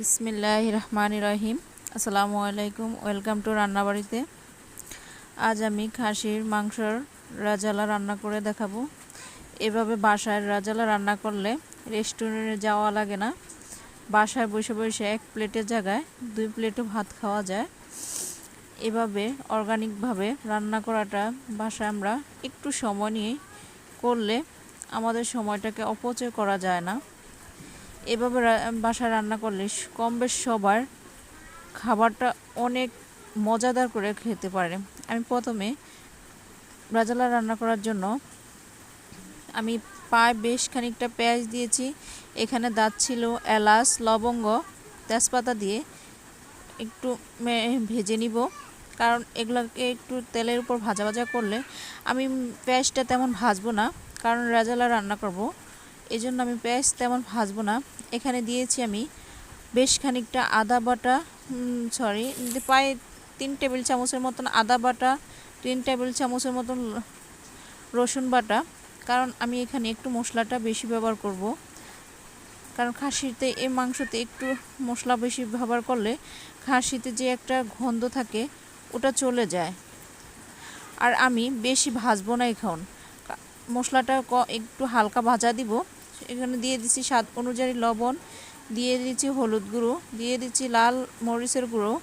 বিসমিল্লাহ রহমান রহিম। আসসালামু আলাইকুম, ওয়েলকাম টু রান্নাবাড়িতে। আজ আমি খাসির মাংসর রাজালা রান্না করে দেখাবো। এভাবে বাসায় রাজালা রান্না করলে রেস্টুরেন্টে যাওয়া লাগে না। বাসায় বসে বসে এক প্লেটের জায়গায় দুই প্লেটও ভাত খাওয়া যায়। এভাবে অর্গানিকভাবে রান্না করাটা বাসায় আমরা একটু সময় নিয়ে করলে আমাদের সময়টাকে অপচয় করা যায় না। এভাবে বাসায় রান্না করলে কম বেশ সবার খাবারটা অনেক মজাদার করে খেতে পারে। আমি প্রথমে রাজালা রান্না করার জন্য আমি পায়ে বেশ খানিকটা পেঁয়াজ দিয়েছি। এখানে দাঁত ছিল এলাচ, লবঙ্গ, তেজপাতা দিয়ে একটু ভেজে নিব। কারণ এগুলোকে একটু তেলের উপর ভাজা ভাজা করলে আমি পেঁয়াজটা তেমন ভাজবো না। কারণ রাজালা রান্না করব এই জন্য আমি পেঁয়াজ তেমন ভাজবো না। এখানে দিয়েছি আমি বেশ খানিকটা আদা বাটা সরি প্রায় তিন টেবিল চামচের মতন আদা বাটা, তিন টেবিল চামচের মতন রসুন বাটা। কারণ আমি এখানে একটু মশলাটা বেশি ব্যবহার করব। কারণ খাসিতে, এই মাংসতে একটু মশলা বেশি ব্যবহার করলে খাসিতে যে একটা গন্ধ থাকে, ওটা চলে যায়। আর আমি বেশি ভাজবো না এখন। মশলাটা একটু হালকা ভাজা দিব। এখানে দিয়ে দিচ্ছি স্বাদ অনুযায়ী লবণ, দিয়ে দিচ্ছি হলুদ গুঁড়ো, দিয়ে দিচ্ছি লাল মরিচের গুঁড়ো।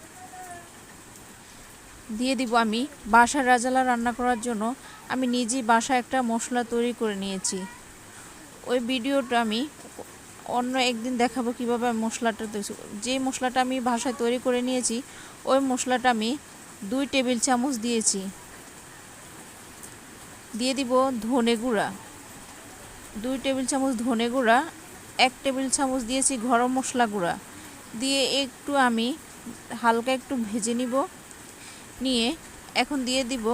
দিয়ে দিব আমি বাসার রাজালা রান্না করার জন্য। আমি নিজেই বাসা একটা মশলা তৈরি করে নিয়েছি। ওই ভিডিওটা আমি অন্য একদিন দেখাবো কীভাবে মশলাটা তৈরি যে মশলাটা আমি বাসায় তৈরি করে নিয়েছি, ওই মশলাটা আমি দুই টেবিল চামচ দিয়েছি। দিয়ে দিব ধনে গুঁড়া। দুই টেবিল চামচ ধনে গুঁড়া, এক টেবিল চামচ দিয়েছি গরম মশলা গুঁড়া। দিয়ে একটু আমি হালকা একটু ভেজে নিব। নিয়ে এখন দিয়ে দিব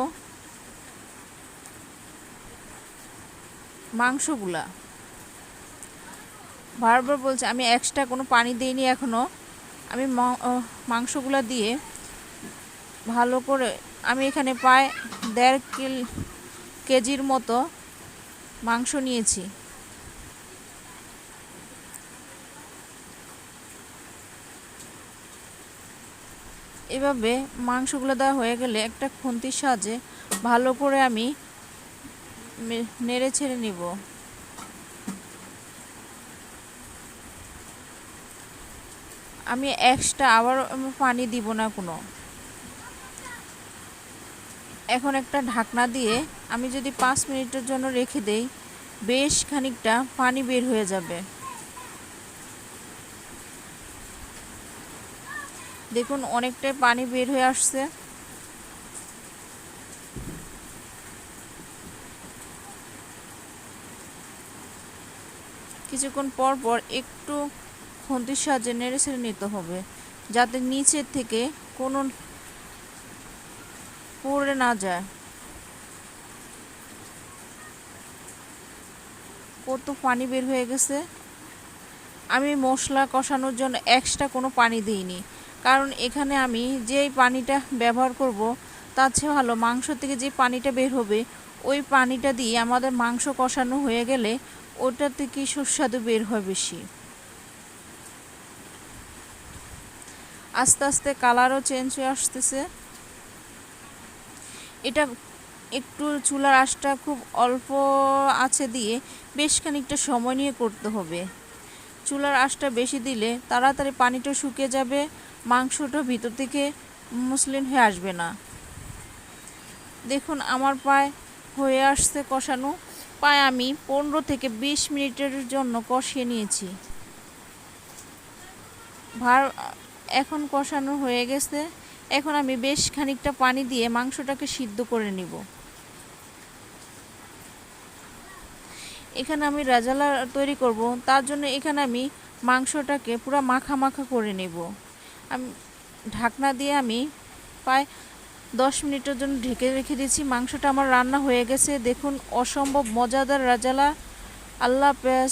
মাংসগুলা। বারবার বলছে, আমি এক্সট্রা কোনো পানি দিইনি এখনও আমি মাংসগুলা দিয়ে ভালো করে, আমি এখানে প্রায় দেড় কিল কেজির মতো মাংস নিয়েছি। এভাবে মাংসগুলো দেওয়া হয়ে গেলে একটা খুন্তির সাহায্যে ভালো করে আমি নেড়ে ছেড়ে নিব। আমি এক্সট্রা আবার পানি দিব না কোনো। এখন একটা ঢাকনা দিয়ে আমি যদি পাঁচ মিনিটের জন্য রেখে দেই, বেশ খানিকটা পানি বের হয়ে যাবে। দেখুন, অনেকটাই পানি বের হয়ে আসছে। কিছুক্ষণ পর পর একটু খুন্তির সাহায্যে নেড়ে ছেড়ে নিতে হবে, যাতে নিচের থেকে কোনো পড়ে না যায়। কত পানি বের হয়ে গেছে। আমি মশলা কষানোর জন্য এক্সট্রা কোনো পানি দিইনি। কারণ এখানে আমি যেই পানিটা ব্যবহার করব, তার চেয়ে ভালো মাংস থেকে যে পানিটা বের হবে, ওই পানিটা দিয়ে আমাদের মাংস কষানো হয়ে গেলে ওটা থেকে সুস্বাদু বের হয় বেশি। আস্তে আস্তে কালারও চেঞ্জ হয়ে আসতেছে। এটা একটু চুলার আঁচটা খুব অল্প আছে দিয়ে বেশ খানিকটা সময় নিয়ে করতে হবে। চুলার আঁচটা বেশি দিলে তাড়াতাড়ি পানিটা শুকিয়ে যাবে, মাংসটা ভিতর থেকে মসলিন হয়ে আসবে না। দেখুন আমার পায়ে হয়ে আসছে কষানো, পায়ে আমি পনেরো থেকে বিশ মিনিটের জন্য কষিয়ে নিয়েছি। ভার, এখন কষানো হয়ে গেছে। এখন আমি বেশ খানিকটা পানি দিয়ে মাংসটাকে সিদ্ধ করে নিব। এখানে আমি রাজালা তৈরি করব, তার জন্য এখানে আমি মাংসটাকে পুরো মাখা মাখা করে নেব। আমি, ঢাকনা দিয়ে আমি প্রায় দশ মিনিটের জন্য ঢেকে রেখে দিয়েছি। মাংসটা আমার রান্না হয়ে গেছে। দেখুন, অসম্ভব মজাদার রাজালা। আল্লাহ পেঁয়াজ